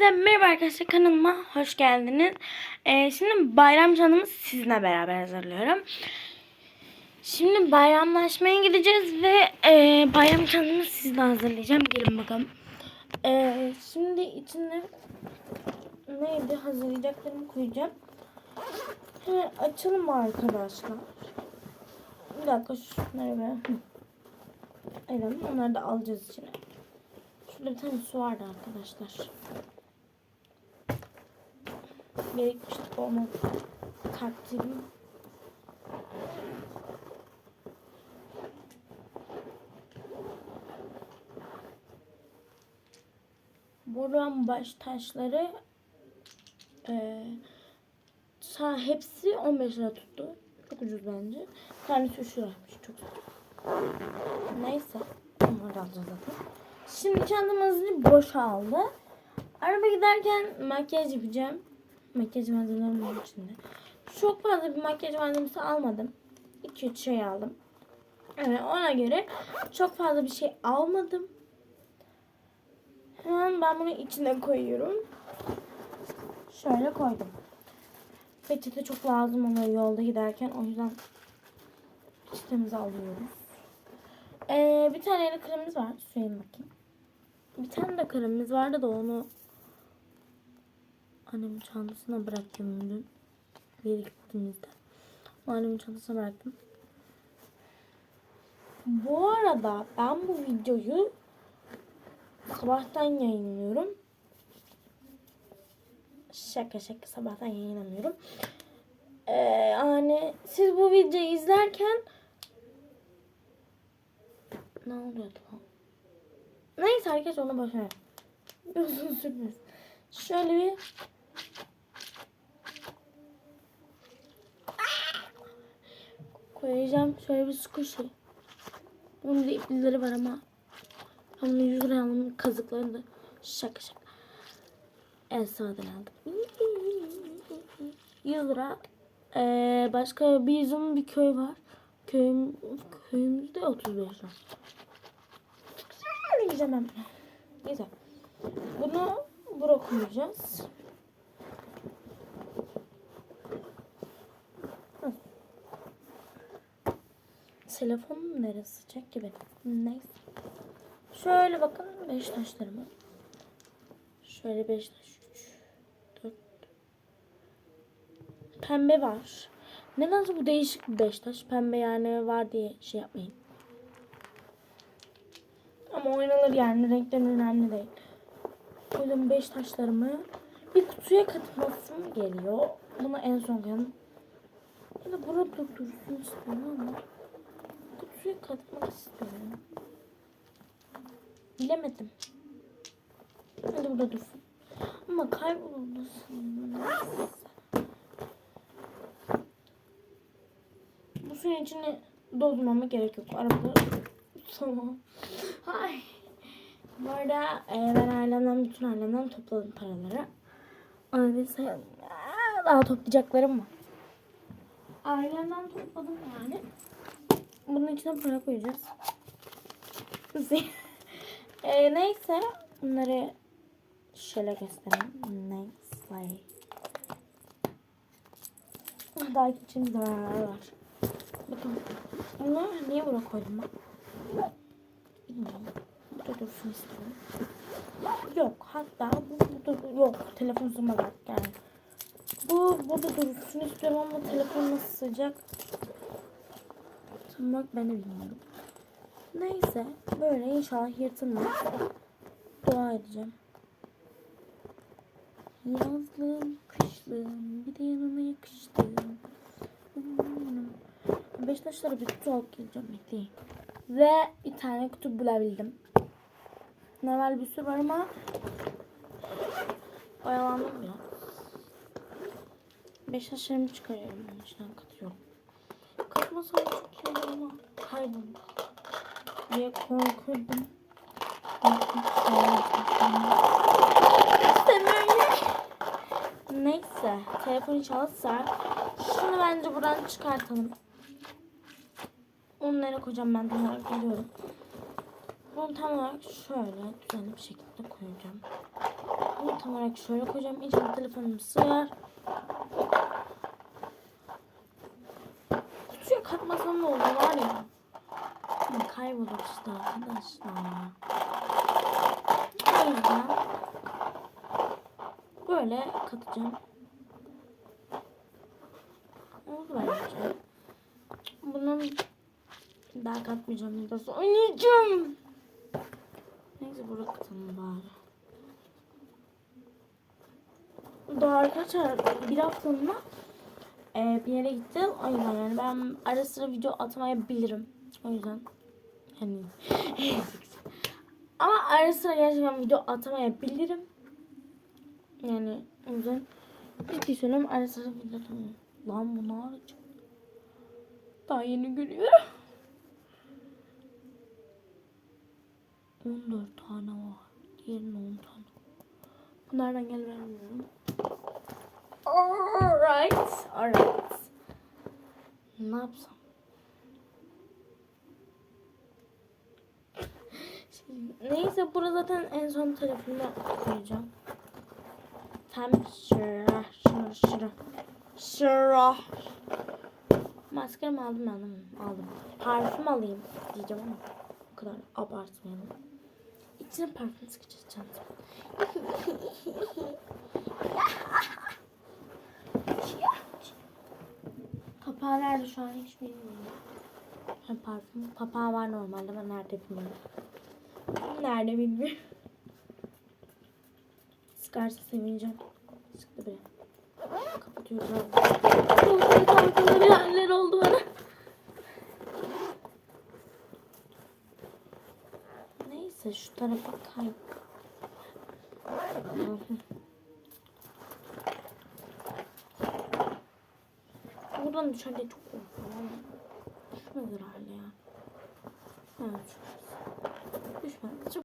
Hepinize merhaba arkadaşlar kanalıma hoş geldiniz. Ee, şimdi bayram canımı sizinle beraber hazırlıyorum. Şimdi bayramlaşmaya gideceğiz ve e, bayram canımı sizinle hazırlayacağım. Gelin bakalım. Ee, şimdi içine neydi hazırlayacaklarımı koyacağım. Hemen açalım arkadaşlar? Bir dakika şunları bir. Evet onları da alacağız içine. Şurada bir tane su vardı arkadaşlar. Birikmiştik onu takdim. Buradan baş taşları e, sağ hepsi 15 lira tuttu. Çok ucuz bence. Tanesi 3 liraymış. Çok saçma. Neyse. Onları da alacağız zaten. Şimdi çantamızı boşaldı. Araba giderken makyaj yapacağım. Makyaj malzemelerim var içinde. Çok fazla bir makyaj malzemesi almadım. 2-3 şey aldım. Evet ona göre çok fazla bir şey almadım. Hemen ben bunu içine koyuyorum. Şöyle koydum. Peçete çok lazım oluyor yolda giderken. O yüzden peçetemizi alıyoruz. Ee, bir tane yeni kremimiz var. Süreyim bakayım. Bir tane de kremimiz vardı da onu annemin çantasına bıraktım dün. Bir yere gittiğimizde. Annemin çantasına bıraktım. Bu arada ben bu videoyu sabahtan yayınlıyorum. Şaka şaka sabahtan yayınlamıyorum. Ee, yani siz bu videoyu izlerken ne oluyordu lan? Neyse herkes ona boşver. Uzun sürmez. Şöyle bir koyacağım. Şöyle bir squishy. Bunun da iplileri var ama ben bunu 100 liraya aldım. Kazıklarını da şaka şaka. En sağdan aldım. 100 lira. Ee, başka bir bizim bir köy var. Köyüm, köyümüzde 35 lira. Güzel. Güzel. Bunu buraya Telefonum neresi sıcak gibi. Neyse. Şöyle bakın beş taşlarıma. Şöyle beş taş. Üç, dört. Pembe var. Nedense bu değişik bir beş taş. Pembe yani var diye şey yapmayın. Ama oynanır yani. Renkten önemli değil. O yüzden beş taşlarımı bir kutuya katmasım geliyor. Bunu en son koyalım. Ya da burada dursun istiyorum ama kutuya katmak istiyorum. Bilemedim. Hadi burada dursun. Ama kaybolmasın. Bu suyun içine doldurmama gerek yok. Arabada tamam. Ay. Bu arada e, ben ailemden bütün ailemden topladım paraları. Öyleyse Aa, daha toplayacaklarım var. Ailemden topladım yani. Bunun içine para koyacağız. e, neyse bunları şöyle göstereyim. Neyse. Daha içinde var. Bakın. Bunu niye buraya koydum ben? Bilmiyorum. Burada dursun istiyorum. Yok. Hatta bu burada yok. Telefon zoom'a bak yani. Bu burada dursun istiyorum ama telefon nasıl sıcak? Bak ben de bilmiyorum. Neyse. Böyle inşallah yırtılmaz. Dua edeceğim. Yazlığım, kışlığım, bir de yanına yakıştığım. Beşiktaşlara bir kutu alıp geleceğim bekleyin. Ve bir tane kutu bulabildim. Normal bir sürü var ama oyalandım ya. Beşiktaşlarımı çıkarıyorum. İçinden katıyorum. Katmasam çok iyi olur ama kayboldu. Diye böyle. Neyse. Telefon inşallah sığar. Şunu bence buradan çıkartalım. Onları koyacağım ben tam olarak geliyorum. Bunu tam olarak şöyle düzenli bir şekilde koyacağım. Bunu tam olarak şöyle koyacağım. İnşallah telefonum sığar. Kutuya katmasam ne olur var ya. Ama kaybolur işte arkadaşlar. O yüzden böyle katacağım. Oldu bence. Bunun daha katmayacağım. Biraz oynayacağım. Neyse bıraktım bari. Daha arkadaşlar bir haftalığına e, bir yere gittim. O yüzden yani ben ara sıra video atmayabilirim. O yüzden hani ama ara sıra gerçekten video atamayabilirim. Yani o yüzden ciddi söylüyorum ara sıra video atamıyorum. Lan bu ne arayacak? Daha yeni görüyorum. 14 tane var. Diğerinin 10 tane. Bu nereden geldi ben. Alright. Alright. Ne yapsam? Neyse burada zaten en son telefonuma koyacağım. Tam şura şura şura şura. Maskarımı aldım aldım aldım. Parfüm alayım diyeceğim ama o kadar abartmayalım. İçine parfüm sıkacağız çantama. Kapağı nerede şu an hiç bilmiyorum. Ha, parfüm kapağı var normalde ama nerede bilmiyorum. Nerede bilmiyorum. Sıkarsa sevineceğim. Sıktı bile. Kapatıyoruz abi. Haller oldu bana. Neyse şu tarafa kay. Buradan düşen de çok korkuyorum. Düşmez herhalde ya. Evet.